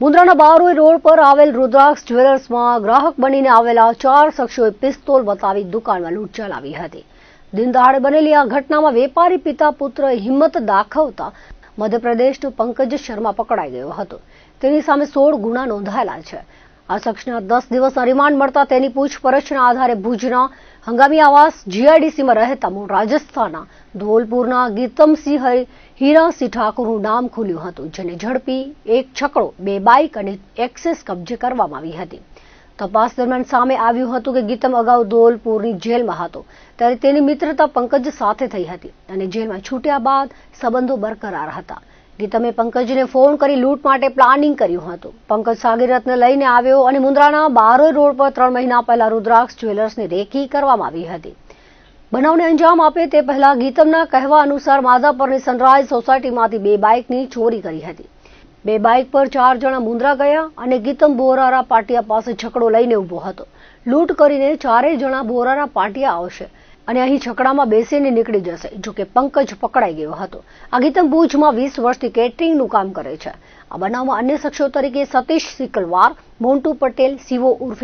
મુન્દ્રાના Baroi road પર આવેલ રુદ્રાક્ષ જ્વેલર્સમાં ગ્રાહક બનીને આવેલા ચાર શખ્સોએ પિસ્તોલ બતાવી દુકાનમાં લૂંટ ચલાવી હતી. દિનદહાડે બનેલી આ ઘટનામાં વેપારી પિતા પુત્ર હિંમત દાખવતા મધ્યપ્રદેશનો પંકજ શર્મા પકડાઈ ગયો હતો. તેની સામે સોળ ગુના નોંધાયેલા છે. આ શખ્સના દસ દિવસના રિમાન્ડ મળતા તેની પૂછપરછના આધારે ભુજના હંગામી આવાસ જીઆઈડીસીમાં રહેતા મૂળ રાજસ્થાનના ધોલપુરના ગીતમસિંહ હીરાસિંહ ઠાકોરનું નામ ખુલ્યું હતું, જેને ઝડપી, એક છકડો, બે બાઇક અને એક્સેસ કબજે કરવામાં આવી હતી. તપાસ દરમિયાન સામે આવ્યું હતું કે ગીતમ અગાઉ ધોલપુરની જેલમાં હતો, ત્યારે તેની મિત્રતા પંકજ સાથે થઈ હતી અને જેલમાં છૂટ્યા બાદ સંબંધો બરકરાર હતા. ગીતમે પંકજને ફોન કરી લૂંટ માટે પ્લાનિંગ કર્યું હતું. પંકજ સાગીરતને લઈને આવ્યો અને મુન્દ્રાના બારોઈ રોડ પર ત્રણ મહિના પહેલા રુદ્રાક્ષ જ્વેલર્સની રેકી કરવામાં આવી હતી. બનાવને અંજામ આપે તે પહેલા ગીતમના કહેવા અનુસાર માધાપરની સનરાઈઝ સોસાયટીમાંથી બે બાઇકની ચોરી કરી હતી. બે બાઇક પર ચાર જણા મુન્દ્રા ગયા અને ગીતમ બોરારા પાટિયા પાસે છકડો લઈને ઊભો હતો. લૂંટ કરીને ચારેય જણા બોરારા પાટિયા આવશે અને અહીં છકડામાં બેસીને નીકળી જશે, જો કે પંકજ પકડાઈ ગયો હતો. આ ગીતમ ભુજમાં વીસ વર્ષથી કેટરિંગનું કામ કરે છે. આ બનાવમાં અન્ય શખ્સો તરીકે સતીશ સિકલવાર, મોન્ટુ પટેલ સિવો ઉર્ફે